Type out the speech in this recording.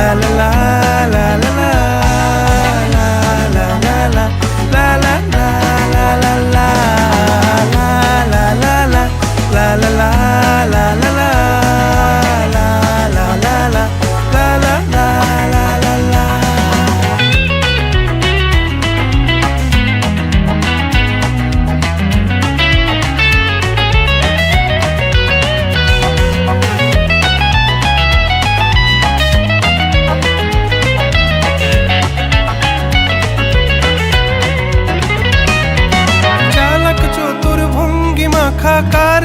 la la la.